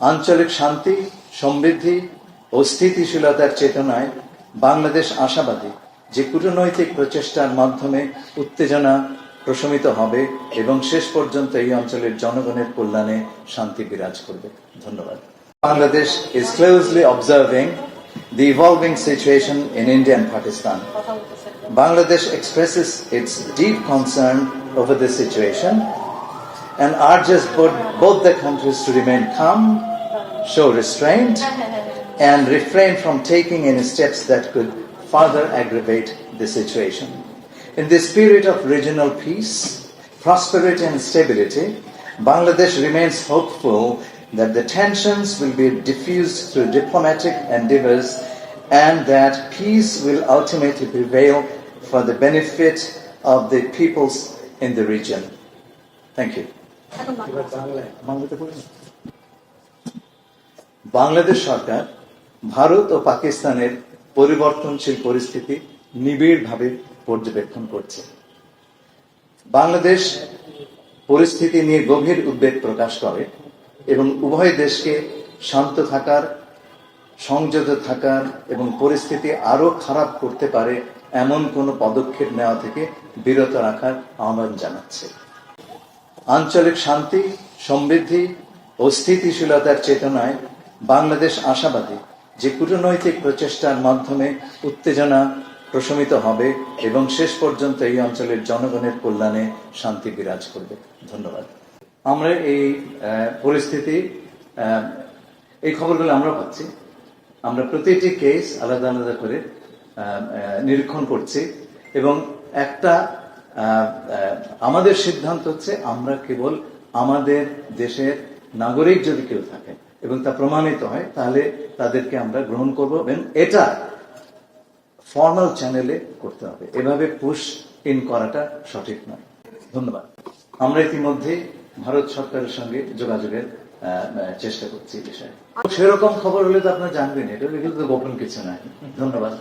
আঞ্চলিক শান্তি, সমৃদ্ধি ও স্থিতিশীলতার চেতনায় বাংলাদেশ আশাবাদী যে কূটনৈতিক প্রচেষ্টার মাধ্যমে উত্তেজনা প্রশমিত হবে এবং শেষ পর্যন্ত এই অঞ্চলের জনগণের কল্যাণে শান্তি বিরাজ করবে। ধন্যবাদ। Bangladesh is closely observing the evolving situation in India Pakistan Bangladesh expresses its deep concern over the situation and urges both the countries to remain calm show restraint, and refrain from taking any steps that could further aggravate the situation. In the spirit of regional peace, prosperity, and stability, Bangladesh remains hopeful that the tensions will be diffused through diplomatic endeavors and that peace will ultimately prevail for the benefit of the peoples in the region. Thank you. Bangladesh সরকার, ভারত ও পাকিস্তানের পরিবর্তনশীল পরিস্থিতি নিবিড়ভাবে পর্যবেক্ষণ করছে। বাংলাদেশ পরিস্থিতি নিয়ে গভীর উদ্বেগ প্রকাশ করে এবং উভয় দেশকে শান্ত থাকার, সংযত থাকার এবং পরিস্থিতি আরও খারাপ করতে পারে এমন কোনো পদক্ষেপ নেওয়া থেকে বিরত রাখার আহ্বান জানাচ্ছে। আঞ্চলিক শান্তি, সমৃদ্ধি ও স্থিতিশীলতার চেতনায় বাংলাদেশ আশাবাদী যে কূটনৈতিক প্রচেষ্টার মাধ্যমে উত্তেজনা প্রশমিত হবে এবং শেষ পর্যন্ত এই অঞ্চলের জনগণের কল্যাণে শান্তি বিরাজ করবে। ধন্যবাদ। আমরা এই পরিস্থিতি এই খবরগুলো আমরা পাচ্ছি। আমরা প্রতিটি কেস আলাদা আলাদা করে নিরীক্ষণ করছি এবং একটা আমাদের সিদ্ধান্ত হচ্ছে আমরা কেবল আমাদের দেশের নাগরিক যদি কেউ থাকে এবং তা প্রমাণিত হয়, তাহলে তাদেরকে আমরা গ্রহণ করব এবং এটা ফর্মাল চ্যানেলে করতে হবে। এভাবে পুশ ইন করাটা সঠিক নয়। ধন্যবাদ। আমরা ইতিমধ্যে ভারত সরকারের সঙ্গে যোগাযোগের চেষ্টা করছি এই বিষয়ে। সেরকম খবর হলে তো আপনার জানবেন, এটা কিন্তু গোপন কিছু নয় ধন্যবাদ।